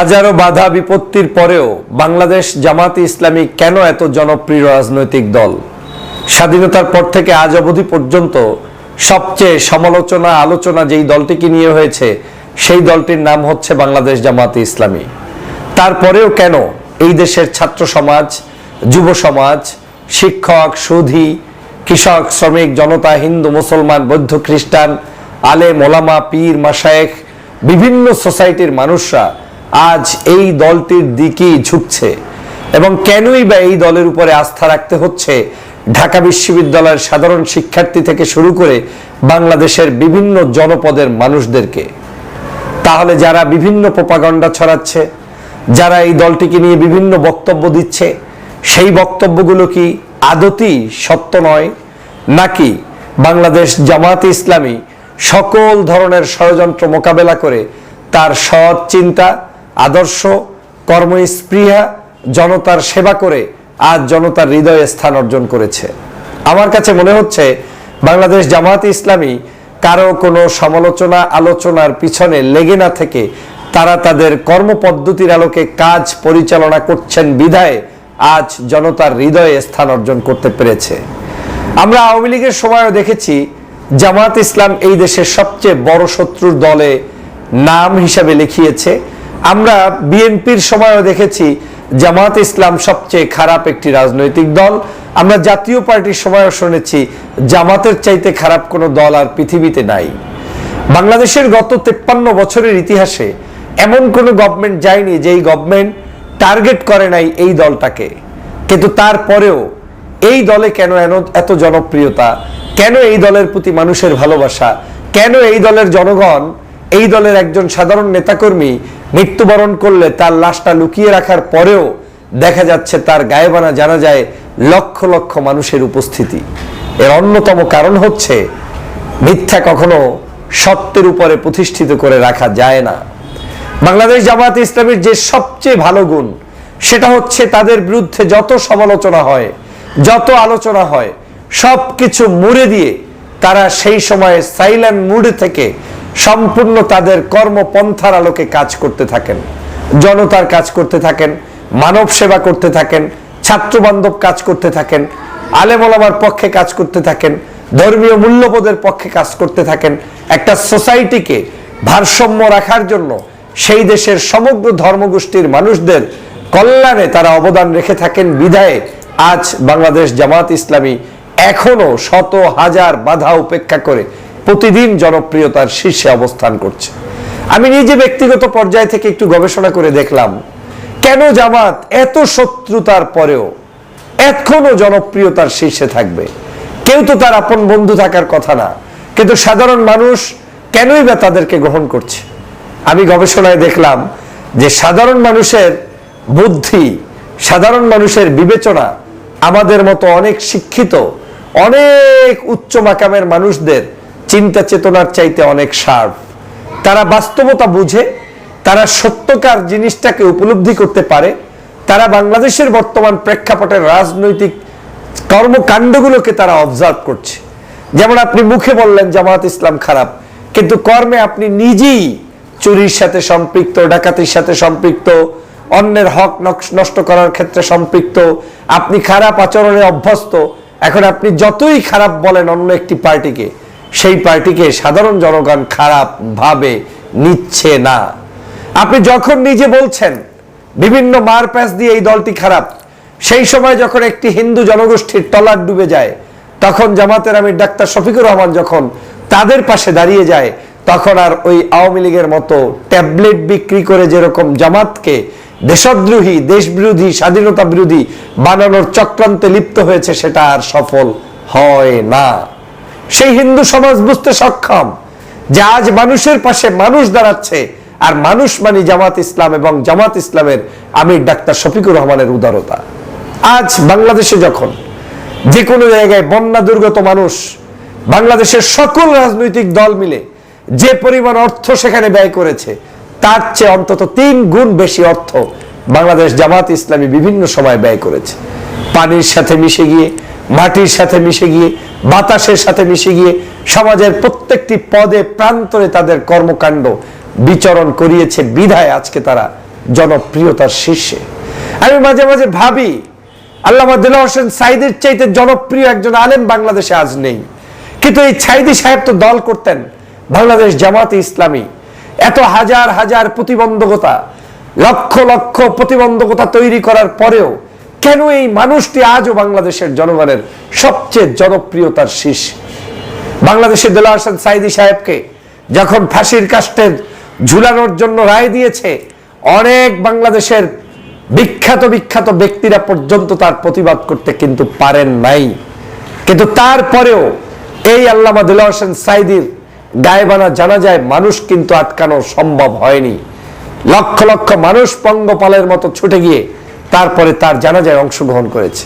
হাজারো বাধা বিপত্তির পরেও বাংলাদেশ জামাতে ইসলামী কেন এত জনপ্রিয় রাজনৈতিক দল? স্বাধীনতার পর থেকে আজ অবধি পর্যন্ত সবচেয়ে সমালোচনা, আলোচনা যেই দলটিকে নিয়ে হয়েছে, সেই দলটির নাম হচ্ছে বাংলাদেশ জামাতে ইসলামী। তারপরেও কেন এই দেশের ছাত্র সমাজ, যুব সমাজ, শিক্ষক, সুধী, কৃষক, শ্রমিক, জনতা, হিন্দু, মুসলমান, বৌদ্ধ, খ্রিস্টান আলে মোলামা পীর মাসায়েখ বিভিন্ন সোসাইটির মানুষরা আজ এই দলটির দিকেই ঝুঁকছে। এবং কেনই বা এই দলের উপরে আস্থা রাখতে হচ্ছে? ঢাকা বিশ্ববিদ্যালয়ের সাধারণ শিক্ষার্থী থেকে শুরু করে বাংলাদেশের বিভিন্ন জনপদের মানুষদেরকে। তাহলে যারা বিভিন্ন প্রপাগণ্ডা ছড়াচ্ছে, যারা এই দলটিকে নিয়ে বিভিন্ন বক্তব্য দিচ্ছে, সেই বক্তব্যগুলো কি আদতি সত্য নয়? নাকি বাংলাদেশ জামাতে ইসলামী সকল ধরনের ষড়যন্ত্র মোকাবেলা করে তার সৎ চিন্তা আদর্শ, কর্মস্পৃহা, জনতার সেবা করে আজ জনতার হৃদয়ে স্থান অর্জন করেছে। আমার কাছে মনে হচ্ছে, বাংলাদেশ জামাতে ইসলামী কারও কোনো সমালোচনা, আলোচনার পিছনে লেগে না থেকে তারা তাদের কর্মপদ্ধতির আলোকে কাজ পরিচালনা করছেন বিধায় আজ জনতার হৃদয়ে স্থান অর্জন করতে পেরেছে। আমরা আওয়ামী লীগের সময়ও দেখেছি জামাত ইসলাম এই দেশের সবচেয়ে বড় শত্রুর দলে নাম হিসাবে লিখিয়েছে আমরা বিএনপির সময়ও দেখেছি জামাত ইসলাম সবচেয়ে খারাপ একটি রাজনৈতিক দল। আমরা জাতীয় পার্টির সময়ও শুনেছি জামাতের চাইতে খারাপ কোনো দল আর পৃথিবীতে নাই। বাংলাদেশের গত তেপ্পান্ন বছরের ইতিহাসে এমন কোনো গভর্নমেন্ট যায়নি যেই গভর্নমেন্ট টার্গেট করে নাই এই দলটাকে। কিন্তু তারপরেও এই দলে কেন এত জনপ্রিয়তা? কেন এই দলের প্রতি মানুষের ভালোবাসা? কেন এই দলের জনগণ এই দলের একজন সাধারণ নেতাকর্মী মৃত্যুবরণ করলে তার লাশটা লুকিয়ে রাখার পরেও দেখা যাচ্ছে তার গায়েবানা জানা যায় লক্ষ লক্ষ মানুষের উপস্থিতি। এর অন্যতম কারণ হচ্ছে, মিথ্যা কখনো সত্যের উপরে প্রতিষ্ঠিত করে রাখা যায় না। বাংলাদেশ জামাত ইসলামের যে সবচেয়ে ভালো গুণ, সেটা হচ্ছে তাদের বিরুদ্ধে যত সমালোচনা হয়, যত আলোচনা হয় সব কিছু মুড়ে দিয়ে তারা সেই সময়ে সাইলেন্ট মুডে থেকে সম্পূর্ণ তাদের কর্মপন্থার আলোকে কাজ করতে থাকেন। জনতার কাজ করতে থাকেন, মানব সেবা করতে থাকেন ছাত্র বান্ধব কাজ করতে থাকেন আলেমলামার পক্ষে কাজ করতে থাকেন, ধর্মীয় মূল্যবোধের পক্ষে কাজ করতে থাকেন। একটা সোসাইটিকে ভারসাম্য রাখার জন্য সেই দেশের সমগ্র ধর্মগোষ্ঠীর মানুষদের কল্যাণে তারা অবদান রেখে থাকেন বিধায়ে আজ বাংলাদেশ জামাত ইসলামী এখনও শত হাজার বাধা উপেক্ষা করে প্রতিদিন জনপ্রিয়তার শীর্ষে অবস্থান করছে। আমি নিজে ব্যক্তিগত পর্যায় থেকে একটু গবেষণা করে দেখলাম, কেন জামাত এত শত্রুতার পরেও এখনও জনপ্রিয়তার শীর্ষে থাকবে? কেউ তো তার আপন বন্ধু থাকার কথা না, কিন্তু সাধারণ মানুষ কেনই বা তাদেরকে গ্রহণ করছে? আমি গবেষণায় দেখলাম যে সাধারণ মানুষের বুদ্ধি, সাধারণ মানুষের বিবেচনা আমাদের মতো অনেক শিক্ষিত, অনেক উচ্চ মাকামের মানুষদের চিন্তা চেতনার চাইতে অনেক শার্প। তারা বাস্তবতা বুঝে, তারা সত্যকার জিনিসটাকে উপলব্ধি করতে পারে, তারা বাংলাদেশের বর্তমান প্রেক্ষাপটের রাজনৈতিক কর্মকাণ্ডগুলোকে তারা অবজার্ভ করছে। যেমন আপনি মুখে বললেন জামাত ইসলাম খারাপ। কিন্তু কর্মে আপনি নিজেই চুরির সাথে সম্পৃক্ত, ডাকাতির সাথে সম্পৃক্ত, অন্যের হক নষ্ট করার ক্ষেত্রে সম্পৃক্ত, আপনি খারাপ আচরণে অভ্যস্ত। এখন আপনি যতই খারাপ বলেন অন্য একটি পার্টিকে সেই পার্টিকে সাধারণ জনগণ খারাপ ভাবে নিচ্ছে না। আপনি যখন নিজে বলছেন, বিভিন্ন মার প্যাচ দিয়ে এই দলটি খারাপ, সেই সময় যখন একটি হিন্দু জনগোষ্ঠীর তলার ডুবে যায়, তখন জামাতের আমির ডাক্তার শফিকুর রহমান যখন তাদের পাশে দাঁড়িয়ে যায়, তখন আর ওই আওয়ামী লীগের মতো ট্যাবলেট বিক্রি করে যেরকম জামাতকে দেশদ্রোহী, দেশবিরোধী, স্বাধীনতা বিরোধী বানানোর চক্রান্তে লিপ্ত হয়েছে, সেটা আর সফল হয় না। সেই হিন্দু সমাজ বুঝতে সক্ষম যে আজ মানুষের পাশে মানুষ দাঁড়াচ্ছে। আর মানুষ মানে জামাত ইসলাম এবং জামাত ইসলামের আমির ডাক্তার শফিকুর রহমানের উদারতা। আজ বাংলাদেশে যখন যে কোনো জায়গায় বন্যা দুর্গত মানুষ, বাংলাদেশের সকল রাজনৈতিক দল মিলে যে পরিমাণ অর্থ সেখানে ব্যয় করেছে, তার চেয়ে অন্তত তিন গুণ বেশি অর্থ বাংলাদেশ জামাত ইসলামী বিভিন্ন সময় ব্যয় করেছে। পানির সাথে মিশে গিয়ে মাটির সাথে মিশে গিয়ে, বাতাসের সাথে মিশে গিয়ে সমাজের প্রত্যেকটি পদে, প্রান্তরে তাদের কর্মকাণ্ড বিচরণ করিয়েছে, বিধায় আজকে তারা জনপ্রিয়তার শীর্ষে। আমি মাঝে মাঝে ভাবি, আল্লামা দিল্লা হোসেন সাইদের চাইতে জনপ্রিয় একজন আলেম বাংলাদেশে আজ নেই। কিন্তু এই ছাইদি সাহেব তো দল করতেন, বাংলাদেশ জামাতে ইসলামী। এত হাজার হাজার প্রতিবন্ধকতা, লক্ষ লক্ষ প্রতিবন্ধকতা তৈরি করার পরেও কেন এই মানুষটি আজও বাংলাদেশের জনগণের সবচেয়ে জনপ্রিয়তার শীর্ষ? বাংলাদেশের দেলা হোসেন সাইদি সাহেবকে যখন ফাঁসির কাস্টে ঝুলানোর জন্য রায় দিয়েছে, অনেক বাংলাদেশের বিখ্যাত বিখ্যাত ব্যক্তিরা পর্যন্ত তার প্রতিবাদ করতে কিন্তু পারেন নাই। কিন্তু তারপরেও এই আল্লামা দিলা হোসেন সাইদির গায়েবানা জানা যায় মানুষ কিন্তু আটকানো সম্ভব হয়নি। লক্ষ লক্ষ মানুষ পঙ্গপালের মতো ছুটে গিয়ে তারপরে তার জানাজায় অংশগ্রহণ করেছে।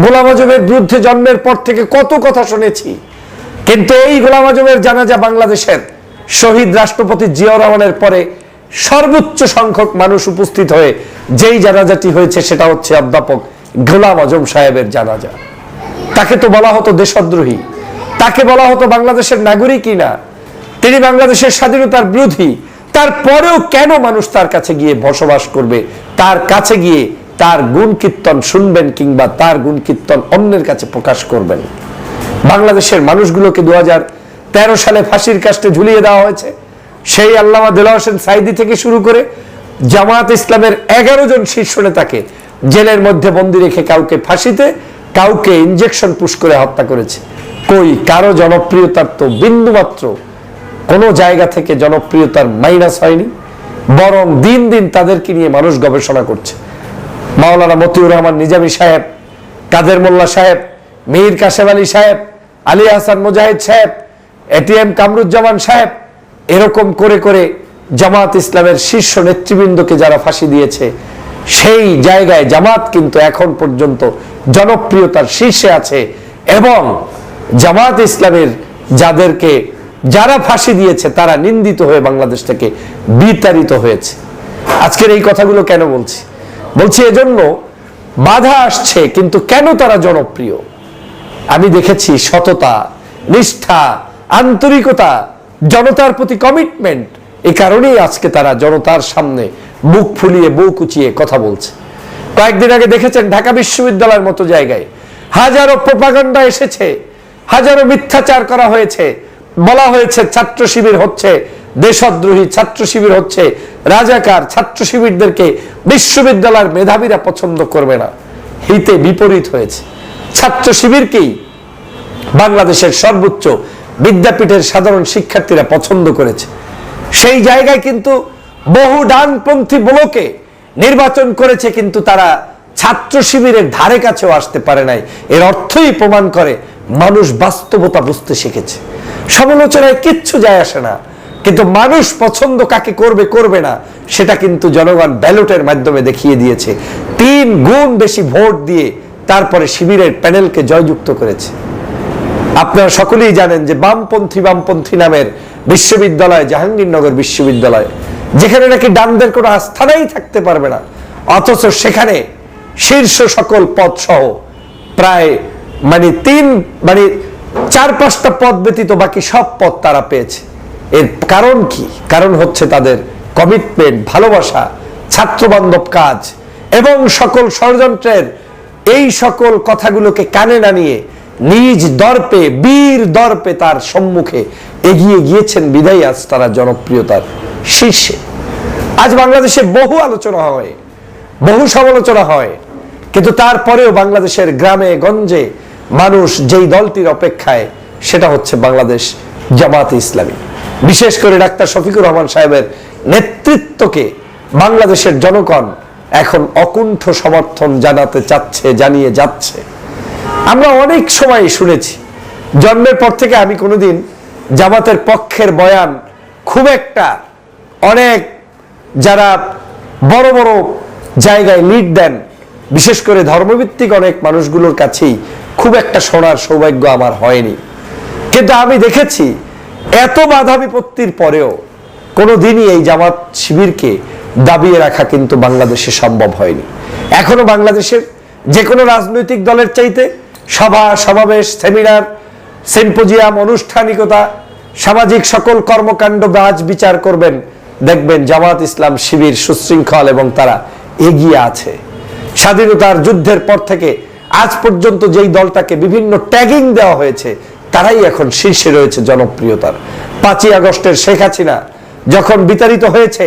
গোলাম আজমের বিরুদ্ধে জন্মের পর থেকে কত কথা শুনেছি। কিন্তু এই গোলাম আজমের জানাজা বাংলাদেশের শহীদ রাষ্ট্রপতি জিয়াউর রহমানের পরে সর্বোচ্চ সংখ্যক মানুষ উপস্থিত হয়ে যেই জানাজাটি হয়েছে সেটা হচ্ছে অধ্যাপক গোলাম আজম সাহেবের জানাজা। তাকে তো বলা হতো দেশদ্রোহী। তাকে বলা হতো বাংলাদেশের নাগরিকই না। তিনি বাংলাদেশের স্বাধীনতার বিরোধী। তারপরেও কেন মানুষ তার কাছে গিয়ে বসবাস করবে? তার কাছে গিয়ে তার গুণ কীর্তন শুনবেন কিংবা তার গুণ কীর্তন অন্যের কাছে প্রকাশ করবেন। বাংলাদেশের মানুষগুলোকে দু তেরো সালে ফাঁসির কাস্টে ঝুলিয়ে দেওয়া হয়েছে। সেই আল্লামা দিলা হোসেন সাইদি থেকে শুরু করে জামাত ইসলামের এগারো জন শীর্ষ নেতাকে জেলের মধ্যে বন্দি রেখে কাউকে ফাঁসিতে, কাউকে ইঞ্জেকশন পুশ করে হত্যা করেছে। কই, কারও জনপ্রিয়তার তো বিন্দুমাত্র কোনো জায়গা থেকে জনপ্রিয়তার মাইনাস হয়নি। বরং দিন দিন তাদেরকে নিয়ে মানুষ গবেষণা করছে। মাওলানা মতিউর রহমান নিজামী সাহেব, কাদের মোল্লা সাহেব, মীর কাশেম আলী সাহেব, আলী হাসান মুজাহিদ সাহেব এটিএম কামরুজ্জামান সাহেব, এরকম করে করে জামাত ইসলামের শীর্ষ নেতৃবৃন্দকে যারা ফাঁসি দিয়েছে, সেই জায়গায় জামাত কিন্তু এখন পর্যন্ত জনপ্রিয়তার শীর্ষে আছে এবং জামাত ইসলামের যাদেরকে যারা ফাঁসি দিয়েছে, তারা নিন্দিত হয়ে বাংলাদেশ থেকে বিতাড়িত হয়েছে। আজকের এই কথাগুলো কেন বলছি? বলছি, এজন্য বাধা আসছে, কিন্তু কেন তারা জনপ্রিয়? আমি দেখেছি সততা, নিষ্ঠা, আন্তরিকতা, জনতার প্রতি কমিটমেন্ট এই কারণেই আজকে তারা জনতার সামনে বুক ফুলিয়ে, বুক উঁচিয়ে কথা বলছে। কয়েকদিন আগে দেখেছেন ঢাকা বিশ্ববিদ্যালয়ের মতো জায়গায় হাজারো প্রপাগান্ডা এসেছে, হাজারো মিথ্যাচার করা হয়েছে, বলা হয়েছে ছাত্র শিবির হচ্ছে দেশদ্রোহী ছাত্র শিবির হচ্ছে রাজাকার ছাত্র শিবিরদেরকে বিশ্ববিদ্যালয়ের মেধাবীরা পছন্দ করবে না। হিতে বিপরীত হয়েছে। ছাত্র শিবিরকেই বাংলাদেশের সর্বোচ্চ বিদ্যাপীঠের সাধারণ শিক্ষার্থীরা পছন্দ করেছে। সেই জায়গায় কিন্তু বহু ডানপন্থী ব্লকে নির্বাচন করেছে কিন্তু তারা ছাত্র শিবিরের ধারে কাছেও আসতে পারে নাই। এর অর্থই প্রমাণ করে মানুষ বাস্তবতা বুঝতে শিখেছে। সমালোচনায় কিচ্ছু যায় আসে না। কিন্তু মানুষ পছন্দ কাকে করবে করবে না সেটা কিন্তু জনগণ ব্যালটের মাধ্যমে দেখিয়ে দিয়েছে। তিন গুণ বেশি ভোট দিয়ে তারপরে শিবিরের প্যানেলকে জয়যুক্ত করেছে। আপনারা সকলেই জানেন যে বামপন্থী বামপন্থী নামের বিশ্ববিদ্যালয় জাহাঙ্গীরনগর বিশ্ববিদ্যালয় যেখানে নাকি ডানদের কোনো আস্থানাই থাকতে পারবে না। অথচ সেখানে শীর্ষ সকল পদ সহ প্রায় মানে তিন মানে চার পাঁচটা পদ ব্যতীত বাকি সব পদ তারা পেয়েছে। এর কারণ কি? কারণ হচ্ছে তাদের কমিটমেন্ট ভালোবাসা, ছাত্রবান্ধব কাজ এবং সকল ষড়যন্ত্রের এই সকল কথাগুলোকে কানে না নিয়ে নিজ দর্পে, বীর দর্পে তার সম্মুখে এগিয়ে গিয়েছেন বিদায় আজ তারা জনপ্রিয়তার শীর্ষে। আজ বাংলাদেশে বহু আলোচনা হয়, বহু সমালোচনা হয়, কিন্তু তারপরেও বাংলাদেশের গ্রামে, গঞ্জে মানুষ যেই দলটির অপেক্ষায়, সেটা হচ্ছে বাংলাদেশ জামাত ইসলামী। বিশেষ করে ডাক্তার শফিকুর রহমান সাহেবের নেতৃত্বকে বাংলাদেশের জনগণ এখন অকুণ্ঠ সমর্থন জানাতে চাচ্ছে, জানিয়ে যাচ্ছে। আমরা অনেক সময় শুনেছি, জন্মের পর থেকে আমি কোনোদিন জামাতের পক্ষের বয়ান খুব একটা অনেক যারা বড় বড় জায়গায় লিড দেন, বিশেষ করে ধর্মভিত্তিক অনেক মানুষগুলোর কাছেই খুব একটা শোনার সৌভাগ্য আমার হয়নি। কিন্তু আমি দেখেছি এত বাধা বিপত্তির পরেও কোনো দিনই এই জামাত শিবিরকে দাবিয়ে রাখা কিন্তু বাংলাদেশে সম্ভব হয়নি। এখনও বাংলাদেশের যে কোনো রাজনৈতিক দলের চাইতে সভা, সমাবেশ, সেমিনার, সিম্পোজিয়াম, আনুষ্ঠানিকতা, সামাজিক সকল কর্মকাণ্ড বাজ বিচার করবেন, দেখবেন জামাত ইসলাম শিবির সুশৃঙ্খল এবং তারা এগিয়ে আছে। স্বাধীনতার যুদ্ধের পর থেকে আজ পর্যন্ত যেই দলটাকে বিভিন্ন ট্যাগিং দেওয়া হয়েছে তারাই এখন শীর্ষে রয়েছে জনপ্রিয়তার। পাঁচই আগস্টের শেখ হাসিনা যখন বিতাড়িত হয়েছে,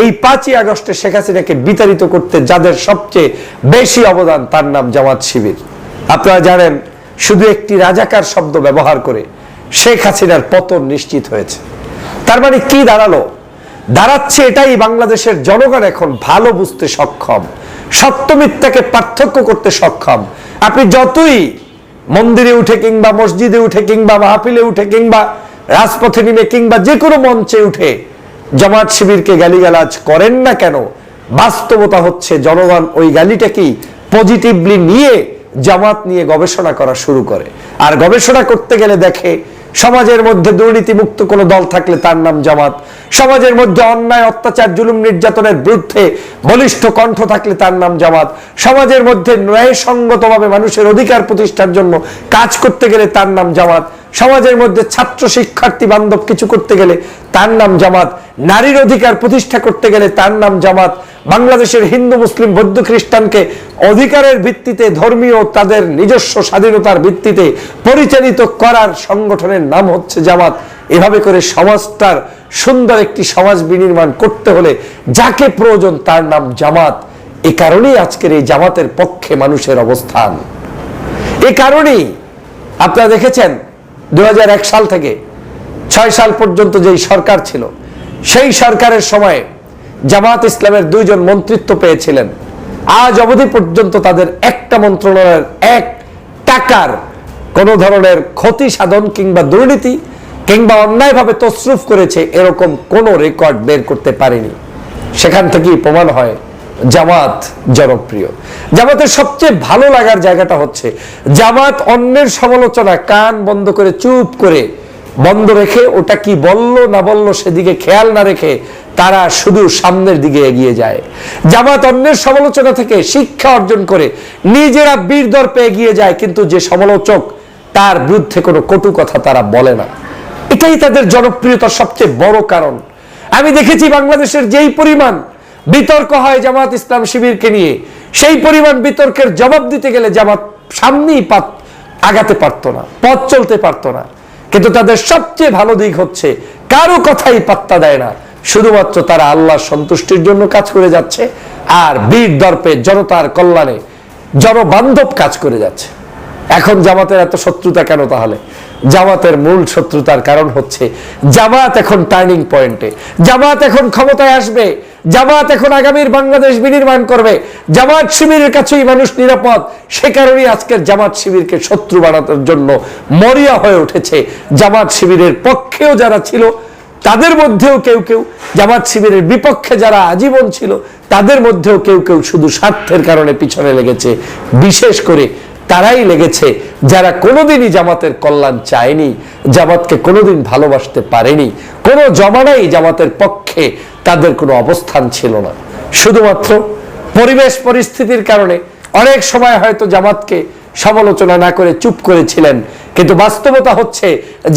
এই পাঁচই আগস্টে শেখ হাসিনাকে বিতাড়িত করতে যাদের সবচেয়ে বেশি অবদান, তার নাম জামাত শিবির। আপনারা জানেন, শুধু একটি রাজাকার শব্দ ব্যবহার করে শেখ হাসিনার পতন নিশ্চিত হয়েছে। তার মানে কি দাঁড়াল? দাঁড়াচ্ছে এটাই বাংলাদেশের জনগণ এখন ভালো বুঝতে সক্ষম, সত্য মিথ্যাকে পার্থক্য করতে সক্ষম। আপনি যতই মন্দিরে উঠে কিংবা মসজিদে উঠে কিংবা মাহফিলে উঠে কিংবা রাজপথে নেমে কিংবা যে কোনো মঞ্চে উঠে জামাত শিবিরকে গালিগালাজ করেন না কেন? বাস্তবতা হচ্ছে জনগণ ওই গালিটাকেই পজিটিভলি নিয়ে জামাত নিয়ে গবেষণা করা শুরু করে। আর গবেষণা করতে গেলে দেখে সমাজের মধ্যে দুর্নীতিমুক্ত কোন দল থাকলে তার নাম জামাত। সমাজের মধ্যে অন্যায়, অত্যাচার, জুলুম, নির্যাতনের বিরুদ্ধে বলিষ্ঠ কণ্ঠ থাকলে তার নাম জামাত। সমাজের মধ্যে ন্যায়সঙ্গতভাবে মানুষের অধিকার প্রতিষ্ঠার জন্য কাজ করতে গেলে তার নাম জামাত। সমাজের মধ্যে ছাত্র শিক্ষার্থী বান্ধব কিছু করতে গেলে তার নাম জামাত, নারীর অধিকার প্রতিষ্ঠা করতে গেলে তার নাম জামাত, বাংলাদেশের হিন্দু, মুসলিম, বৌদ্ধ, খ্রিস্টানকে অধিকারের ভিত্তিতে, ধর্মীয় তাদের নিজস্ব স্বাধীনতার ভিত্তিতে পরিচালিত করার সংগঠনের নাম হচ্ছে জামাত। এভাবে করে সমাজটার সুন্দর একটি সমাজ বিনির্মাণ করতে হলে যাকে প্রয়োজন তার নাম জামাত। এ কারণেই আজকের এই জামাতের পক্ষে মানুষের অবস্থান। এ কারণেই আপনারা দেখেছেন দু হাজার এক সাল থেকে ছয় সাল পর্যন্ত যেই সরকার ছিল, সেই সরকারের সময় জামাত ইসলামের দুইজন মন্ত্রিত্ব পেয়েছিলেন। আজ অবধি পর্যন্ত তাদের একটা মন্ত্রণালয়ের এক টাকার কোন ধরনের ক্ষতি, সাধন কিংবা দুর্নীতি কিংবা অন্যায়ভাবে তসরুফ করেছে, এরকম কোনো রেকর্ড বের করতে পারেনি। সেখান থেকেই প্রমাণ হয় জামাত জনপ্রিয়। জামাতের সবচেয়ে ভালো লাগার জায়গাটা হচ্ছে, জামাত অন্যের সমালোচনা কান বন্ধ করে চুপ করে বন্ধ রেখে ওটা কি বলল না বলল সেদিকে খেয়াল না রেখে তারা শুধু সামনের দিকে এগিয়ে যায়। জামাত অন্যের সমালোচনা থেকে শিক্ষা অর্জন করে নিজেরা বীর দর্পে এগিয়ে যায়, কিন্তু যে সমালোচক তার বিরুদ্ধে কোনো কটু কথা তারা বলে না। এটাই তাদের জনপ্রিয়তার সবচেয়ে বড় কারণ। আমি দেখেছি বাংলাদেশের যেই পরিমাণ বিতর্ক হয় জামাত ইসলাম শিবিরকে নিয়ে। সেই পরিমাণ বিতর্কের জবাব দিতে গেলে জামাত সামনেই পাত, আগাতে পারতো না, পথ চলতে পারতো না। কিন্তু তাদের সবচেয়ে ভালো দিক হচ্ছে, কারও কথাই পাত্তা দেয় না। শুধুমাত্র তারা আল্লাহর সন্তুষ্টির জন্য কাজ করে যাচ্ছে আর বীর দর্পে জনতার কল্যাণে জনবান্ধব কাজ করে যাচ্ছে। এখন জামাতের এত শত্রুতা কেন তাহলে? জামাতের মূল শত্রুতার কারণ হচ্ছে জামাত এখন টার্নিং পয়েন্টে। জামাত এখন ক্ষমতায় আসবে। জামাত এখন আগামীর বাংলাদেশ বিনির্মাণ করবে। জামাত শিবিরের কাছেই মানুষ নিরাপদ। সে কারণেই আজকের জামাত শিবিরকে শত্রু বানানোর জন্য মরিয়া হয়ে উঠেছে। জামাত শিবিরের পক্ষেও যারা ছিল, তাদের মধ্যেও কেউ কেউ, জামাত শিবিরের বিপক্ষে যারা আজীবন ছিল, তাদের মধ্যেও কেউ কেউ শুধু স্বার্থের কারণে পিছনে লেগেছে। বিশেষ করে তারাই লেগেছে, যারা কোনোদিনই জামাতের কল্যাণ চায়নি, জামাতকে কোনোদিন ভালোবাসতে পারেনি। কোনো জমানাই জামাতের পক্ষে তাদের কোনো অবস্থান ছিল না। শুধুমাত্র পরিবেশ পরিস্থিতির কারণে অনেক সময় হয়তো জামাতকে সমালোচনা না করে চুপ করেছিলেন, কিন্তু বাস্তবতা হচ্ছে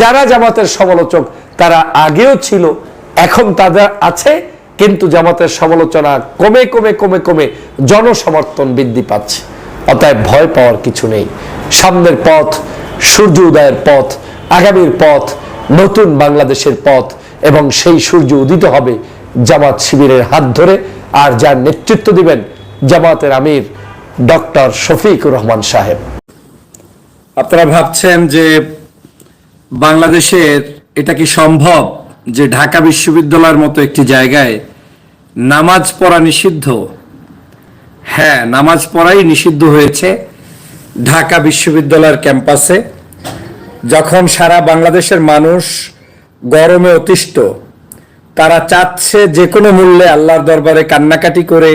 যারা জামাতের সমালোচক, তারা আগেও ছিল, এখন তাদের আছে, কিন্তু জামাতের সমালোচনা কমে কমে কমে কমে জনসমর্থন বৃদ্ধি পাচ্ছে। অতএব ভয় পাওয়ার কিছু নেই। সামনের পথ, সূর্য উদয়ের পথ, আগামীর পথ, নতুন বাংলাদেশের পথ এবং সেই সূর্য উদিত হবে জামাত শিবিরের হাত ধরে। আর যার নেতৃত্ব দিবেন জামাতের আমির ডক্টর শফিকুর রহমান সাহেব। আপনারা ভাবছেন যে বাংলাদেশের এটা কি সম্ভব যে ঢাকা বিশ্ববিদ্যালয়ের মতো একটি জায়গায় নামাজ পড়া নিষিদ্ধ? হ্যাঁ নামাজ পড়াই নিষিদ্ধ হয়েছে ঢাকা বিশ্ববিদ্যালয়ের ক্যাম্পাসে। যখন সারা বাংলাদেশের মানুষ গরমে অতিষ্ঠ, তারা চাচ্ছে যে কোনো মূল্যে আল্লাহর দরবারে কান্নাকাটি করে,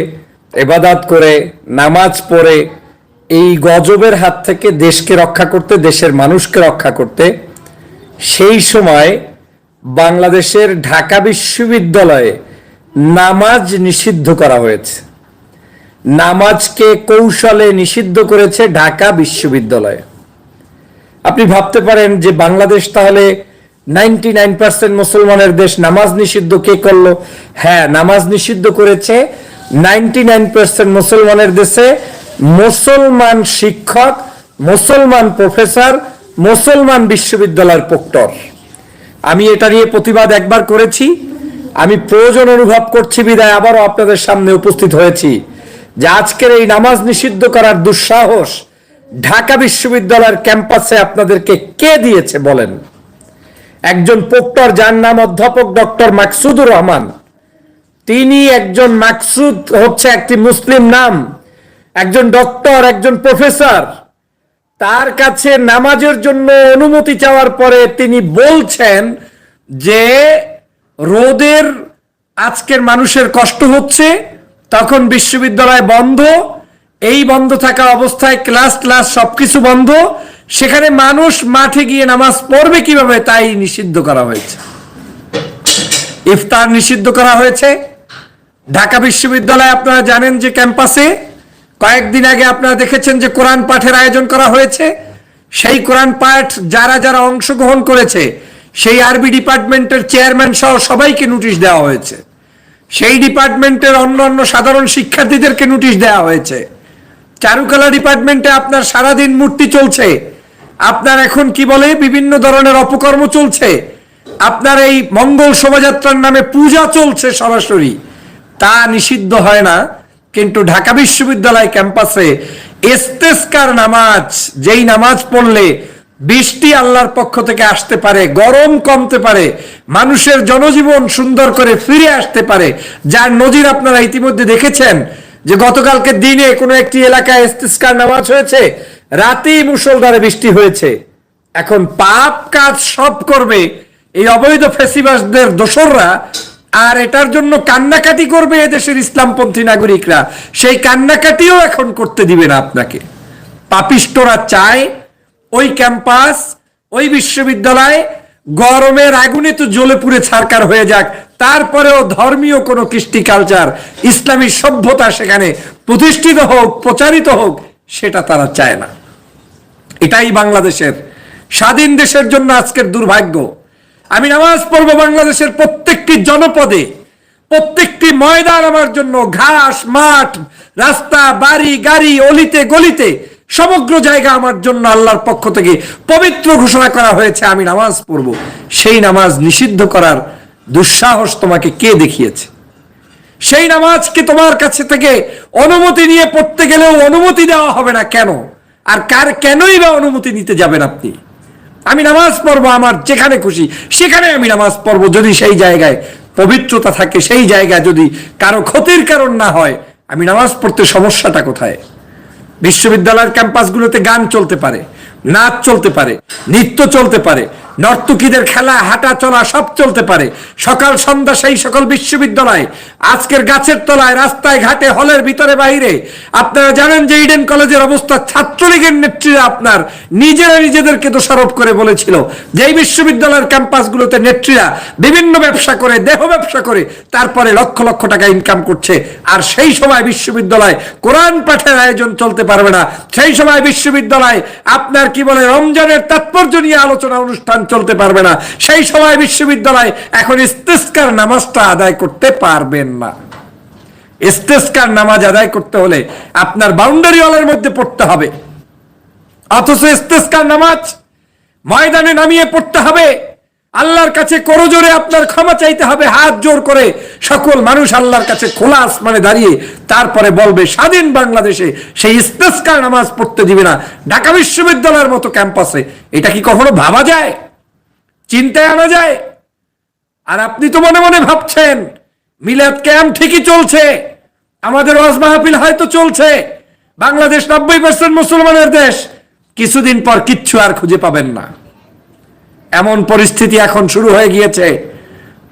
এবাদাত করে, নামাজ পড়ে, এই গজবের হাত থেকে দেশকে রক্ষা করতে, দেশের মানুষকে রক্ষা করতে। সেই সময় বাংলাদেশের ঢাকা বিশ্ববিদ্যালয়ে নামাজ নিষিদ্ধ করা হয়েছে। নামাজকে কৌশলে নিষিদ্ধ করেছে ঢাকা বিশ্ববিদ্যালয়। আপনি ভাবতে পারেন যে বাংলাদেশ তাহলে নাইনটি নাইন পার্সেন্ট মুসলমানের দেশ নামাজ নিষিদ্ধ কে করল? হ্যাঁ নামাজ নিষিদ্ধ করেছে নাইনটি নাইন পার্সেন্ট মুসলমানের দেশে মুসলমান শিক্ষক, মুসলমান প্রফেসর, মুসলমান বিশ্ববিদ্যালয়ের প্রক্টর। আমি এটা নিয়ে প্রতিবাদ একবার করেছি। আমি প্রয়োজন অনুভব করছি, বিদায় আবারও আপনাদের সামনে উপস্থিত হয়েছি। যে আজকের এই নামাজ নিষিদ্ধ করার দুঃসাহস ঢাকা বিশ্ববিদ্যালয়ের ক্যাম্পাসে আপনাদেরকে কে দিয়েছে বলেন? একজন পোক্টর যার নাম অধ্যাপক ডক্টর মাকসুদুর রহমান। তিনি একজন মাকসুদ হচ্ছে একটি মুসলিম নাম, একজন ডক্টর, একজন প্রফেসর। তার কাছে নামাজের জন্য অনুমতি চাওয়ার পরে তিনি বলছেন যে, রোদের আজকের মানুষের কষ্ট হচ্ছে তখন বিশ্ববিদ্যালয় বন্ধ, এই বন্ধ থাকা অবস্থায় ক্লাস ক্লাস সবকিছু বন্ধ। সেখানে মানুষ মাঠে গিয়ে নামাজ পড়বে কীভাবে তাই নিষিদ্ধ করা হয়েছে। ইফতার নিষিদ্ধ করা হয়েছে। ঢাকা বিশ্ববিদ্যালয়ে আপনারা জানেন যে ক্যাম্পাসে কয়েকদিন আগে আপনারা দেখেছেন যে কোরআন পাঠের আয়োজন করা হয়েছে। সেই কোরআন পাঠ যারা যারা অংশগ্রহণ করেছে, সেই আরবি ডিপার্টমেন্টের চেয়ারম্যান সহ সবাইকে নোটিশ দেওয়া হয়েছে। সেই ডিপার্টমেন্টের অন্য অন্য সাধারণ শিক্ষার্থীদেরকে নোটিশ দেওয়া হয়েছে। চারুকলা ডিপার্টমেন্টে আপনার সারাদিন মূর্তি চলছে। আপনার এখন কি বলে? বিভিন্ন ধরনের অপকর্ম চলছে। আপনার এই মঙ্গল শোভাযাত্রার নামে পূজা চলছে সরাসরি। তা নিষিদ্ধ হয় না। কিন্তু ঢাকা বিশ্ববিদ্যালয় ক্যাম্পাসে ইস্তেস্কার নামাজ, যেই নামাজ পড়লে বৃষ্টি আল্লাহর পক্ষ থেকে আসতে পারে, গরম কমতে পারে, মানুষের জনজীবন সুন্দর করে ফিরে আসতে পারে। যার নজির আপনারা ইতিমধ্যে দেখেছেন যে গতকালকে দিনে কোনো একটি এলাকায় ইস্তেস্কার নামাজ হয়েছে, রাতেই মুসলধারে বৃষ্টি হয়েছে। এখন পাপ কাজ সব করবে এই অবৈধ ফেসিবাসদের দোসররা, আর এটার জন্য কান্নাকাটি করবে এদেশের ইসলামপন্থী নাগরিকরা। সেই কান্নাকাটিও এখন করতে দিবে না আপনাকে। পাপিষ্টরা চায় ওই ক্যাম্পাস, ওই বিশ্ববিদ্যালয় গরমের আগুনে তো জ্বলে পুড়ে ছারকার হয়ে যাক। তারপরেও ধর্মীয় কোনো কৃষ্টি কালচার ইসলামী সভ্যতা সেখানে প্রতিষ্ঠিত হোক, প্রচারিত হোক, সেটা তারা চায় না। এটাই বাংলাদেশের স্বাধীন দেশের জন্য আজকের দুর্ভাগ্য। আমি নামাজ পড়ব বাংলাদেশের প্রত্যেকটি জনপদে, প্রত্যেকটি ময়দান আমার জন্য ঘাস, মাঠ, রাস্তা, বাড়ি, গাড়ি, অলিতে, গলিতে সমগ্র জায়গা আমার জন্য আল্লাহর পক্ষ থেকে পবিত্র ঘোষণা করা হয়েছে, আমি নামাজ পড়ব। সেই নামাজ নিষিদ্ধ করার দুঃসাহস তোমাকে কে দেখিয়েছে? সেই নামাজকে তোমার কাছে থেকে অনুমতি নিয়ে পড়তে গেলেও অনুমতি দেওয়া হবে না কেন? আর কার কেনই বা অনুমতি নিতে যাবেন আপনি? আমি নামাজ পড়ব, আমার যেখানে খুশি, সেখানে আমি নামাজ পড়ব। যদি সেই জায়গায় পবিত্রতা থাকে, সেই জায়গায় যদি কারও ক্ষতির কারণ না হয়, আমি নামাজ পড়তে সমস্যাটা কোথায়? বিশ্ববিদ্যালয়ের ক্যাম্পাসগুলোতে গান চলতে পারে নাচ চলতে পারে নৃত্য চলতে পারে নর্তকীদের খেলা, হাঁটা, চলা সব চলতে পারে। সকাল, সন্ধ্যা সেই সকল বিশ্ববিদ্যালয়। আজকের গাছের তলায়, রাস্তায়, ঘাটে, হলের ভিতরে বাইরে আপনারা জানেন যে ইডেন কলেজের অবস্থা ছাত্রলীগের নেত্রীরা আপনার নিজেরা নিজেদেরকে দোষারোপ করে বলেছিল। যে এই বিশ্ববিদ্যালয়ের ক্যাম্পাসগুলোতে নেত্রীরা বিভিন্ন ব্যবসা করে, দেহ ব্যবসা করে, তারপরে লক্ষ লক্ষ টাকা ইনকাম করছে। আর সেই সময় বিশ্ববিদ্যালয় কোরআন পাঠের আয়োজন চলতে পারবে না। সেই সময় বিশ্ববিদ্যালয় আপনার কি বলে, রমজানের তাৎপর্য নিয়ে আলোচনা অনুষ্ঠান চলতে পারবে না। সেই সময় বিশ্ববিদ্যালয় এখন ইস্তেস্কার নামাজটা আদায় করতে পারবেন না। ইস্তেস্কার নামাজ আদায় করতে হলে আপনার বাউন্ডারি ওয়ালের মধ্যে পড়তে হবে। অথচ ইস্তেস্কার নামাজ ময়দানে নামিয়ে পড়তে হবে। আল্লাহর কাছে করজোরে আপনার ক্ষমা চাইতে হবে, হাত জোর করে। সকল মানুষ আল্লাহর কাছে খোলা আসমানে দাঁড়িয়ে তারপরে বলবে, স্বাধীন বাংলাদেশে সেই ইস্তেস্কার নামাজ পড়তে দিবে না। ঢাকা বিশ্ববিদ্যালয়ের মতো ক্যাম্পাসে। এটা কি কখনো ভাবা যায়? চিন্তায় আনা যায়। আর আপনি তো মনে মনে ভাবছেন, মিলাদ ক্যাম্প ঠিকই চলছে, আমাদের ওয়াজ মাহফিল হয়তো চলছে, বাংলাদেশ নব্বই পার্সেন্ট মুসলমানের দেশ, কিছুদিন পর কিচ্ছু আর খুঁজে পাবেন না। এমন পরিস্থিতি এখন শুরু হয়ে গিয়েছে,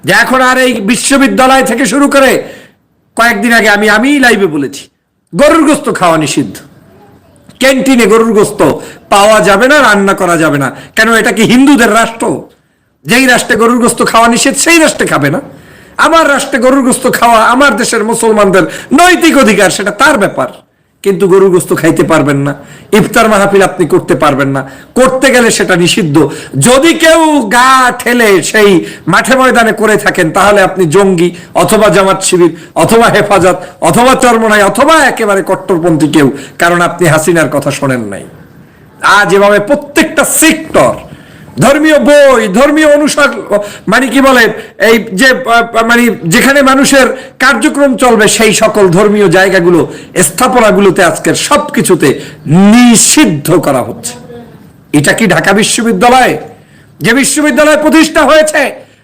যে এখন আর এই বিশ্ববিদ্যালয় থেকে শুরু করে কয়েকদিন আগে আমি আমি লাইভে বলেছি, গরুর গোস্ত খাওয়া নিষিদ্ধ। ক্যান্টিনে গরুর গোস্ত পাওয়া যাবে না, রান্না করা যাবে না। কেন, এটা কি হিন্দুদের রাষ্ট্র? যেই রাষ্ট্রে গরুর গোস্ত খাওয়া নিষেধ, সেই রাষ্ট্রে খাবে না। আমার রাষ্ট্রে গরুর গোস্ত খাওয়া আমার দেশের মুসলমানদের নৈতিক অধিকার, সেটা তার ব্যাপার। কিন্তু গরু গোস্ত খাইতে পারবেন না। ইফতার মাহফিল আপনি করতে পারবেন না। করতে গেলে সেটা নিষিদ্ধ। যদি কেউ গা ঠেলে সেই মাঠে ময়দানে করে থাকেন, তাহলে আপনি জঙ্গি অথবা জামাত শিবির, অথবা হেফাজত, অথবা চর্মনাই, অথবা একেবারে কট্টরপন্থী কেউ। কারণ আপনি হাসিনার কথা শোনেন নাই। আজ এভাবে প্রত্যেকটা সেক্টর ধর্মীয় বই, ধর্মীয় অনুসার মানে কি বলে, এই যে মানে যেখানে মানুষের কার্যক্রম চলবে, সেই সকল ধর্মীয় জায়গাগুলো, স্থাপনাগুলোতে আজকের সবকিছুতে নিষিদ্ধ করা হচ্ছে। এটা কি ঢাকা বিশ্ববিদ্যালয়? যে বিশ্ববিদ্যালয় প্রতিষ্ঠা হয়েছে,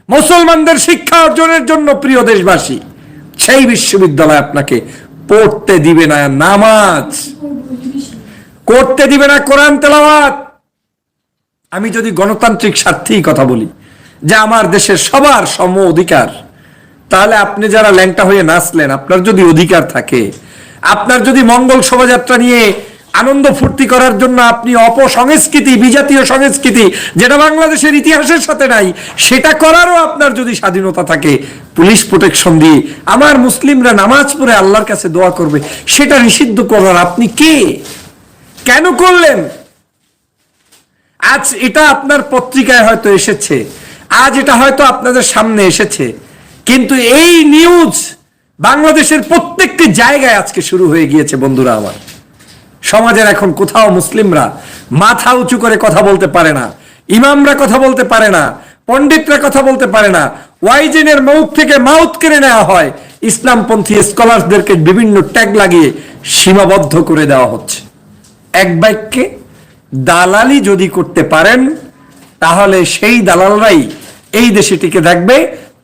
মুসলমানদের শিক্ষা অর্জনের জন্য প্রিয় দেশবাসী, সেই বিশ্ববিদ্যালয় আপনাকে পড়তে দিবে না নামাজ। করতে দিবে না কোরআন তেলাওয়াত। আমি যদি গণতান্ত্রিক স্বার্থেই কথা বলি, যে আমার দেশের সবার সম অধিকার, তাহলে আপনি যারা ল্যাংটা হয়ে নাচলেন, আপনার যদি অধিকার থাকে, আপনার যদি মঙ্গল শোভাযাত্রা নিয়ে আনন্দ ফুর্তি করার জন্য আপনি অপসংস্কৃতি, বিজাতীয় সংস্কৃতি, যেটা বাংলাদেশের ইতিহাসের সাথে নাই, সেটা করারও আপনার যদি স্বাধীনতা থাকে, পুলিশ প্রোটেকশন দিয়ে আমার মুসলিমরা নামাজ পড়ে আল্লাহর কাছে দোয়া করবে, সেটা নিষিদ্ধ করার আপনি কে? কেন করলেন? আজ এটা আপনার পত্রিকায় হয়তো এসেছে। আজ এটা হয়তো আপনাদের সামনে এসেছে। কিন্তু এই নিউজ বাংলাদেশের প্রত্যেকটি জায়গায় আজকে শুরু হয়ে গিয়েছে, বন্ধুরা আমার। সমাজের এখন কোথাও মুসলিমরা মাথা উঁচু করে কথা বলতে পারে না, ইমামরা কথা বলতে পারে না, পণ্ডিতরা কথা বলতে পারে না। ওয়াইজেনের মৌত থেকে মাউথ কেড়ে নেওয়া হয়, ইসলামপন্থী স্কলারদেরকে বিভিন্ন ট্যাগ লাগিয়ে সীমাবদ্ধ করে দেওয়া হচ্ছে। এক বাক্যে দালালি যদি করতে পারেন, তাহলে সেই দালালরাই এই দেশে টিকে থাকবে,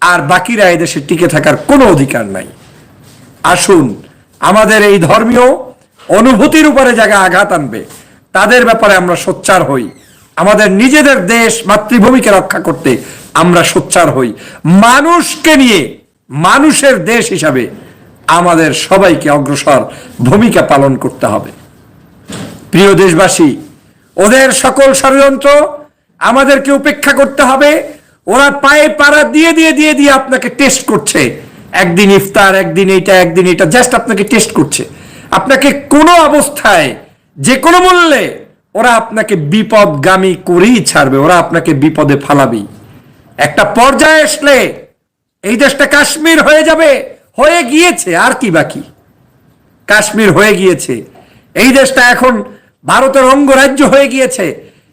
আর বাকিরা এই দেশে টিকে থাকার কোনো অধিকার নাই। আসুন, আমাদের এই ধর্মীয় অনুভূতির উপরে জায়গা আঘাত আনবে, তাদের ব্যাপারে আমরা সোচ্চার হই। আমাদের নিজেদের দেশ মাতৃভূমিকে রক্ষা করতে আমরা সোচ্চার হই। মানুষকে নিয়ে, মানুষের দেশ হিসাবে আমাদের সবাইকে অগ্রসর ভূমিকা পালন করতে হবে। প্রিয় দেশবাসী ওদের সকল ষড়যন্ত্র আমাদেরকে উপেক্ষা করতে হবে। ওরা পায়ে পাড়া দিয়ে দিয়ে দিয়ে দিয়ে আপনাকে টেস্ট করছে। একদিন ইফতার, একদিন এইটা, একদিন এটা জাস্ট আপনাকে টেস্ট করছে। আপনাকে কোনো অবস্থায়, যে কোনো মূল্যে ওরা আপনাকে বিপদগামী করেই ছাড়বে, ওরা আপনাকে বিপদে ফালাবেই। একটা পর্যায়ে আসলে এই দেশটা কাশ্মীর হয়ে যাবে, হয়ে গিয়েছে আর কি বাকি। কাশ্মীর হয়ে গিয়েছে। এই দেশটা এখন ভারতের অঙ্গরাজ্য হয়ে গিয়েছে।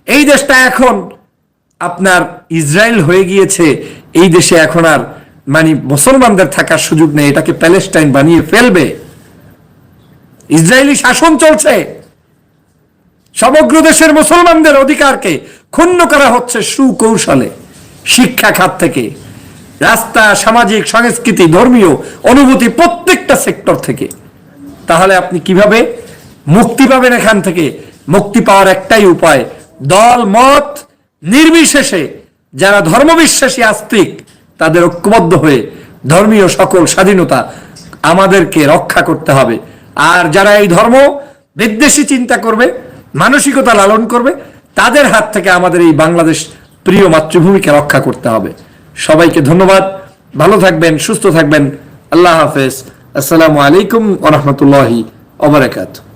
এই দেশটা এখন আপনার ইসরায়েল হয়ে গিয়েছে। এই দেশে এখন আর মানে মুসলমানদের থাকার সুযোগ নেই। এটাকে প্যালেস্টাইন বানিয়ে ফেলবে। ইসরায়েলি শাসন চলছে। সমগ্র দেশের মুসলমানদের অধিকারকে ক্ষুণ্ণ করা হচ্ছে সুকৌশলে, শিক্ষা খাত থেকে। রাস্তা, সামাজিক, সংস্কৃতি, ধর্মীয় অনুভূতি প্রত্যেকটা সেক্টর থেকে। তাহলে আপনি কীভাবে মুক্তি পাবেন এখান থেকে। মুক্তি পাওয়ার একটাই উপায়, দল, মত নির্বিশেষে যারা ধর্মবিশ্বাসী, আস্তিক, তাদের ঐক্যবদ্ধ হয়ে ধর্মীয় সকল স্বাধীনতা আমাদেরকে রক্ষা করতে হবে। আর যারা এই ধর্ম বিদ্বেষী চিন্তা করবে, মানসিকতা লালন করবে, তাদের হাত থেকে আমাদের এই বাংলাদেশ প্রিয় মাতৃভূমিকে রক্ষা করতে হবে। সবাইকে ধন্যবাদ। ভালো থাকবেন, সুস্থ থাকবেন। আল্লাহ হাফেজ। আসসালামু আলাইকুম ওরহমতুল্লাহি ওবরাকাতুহ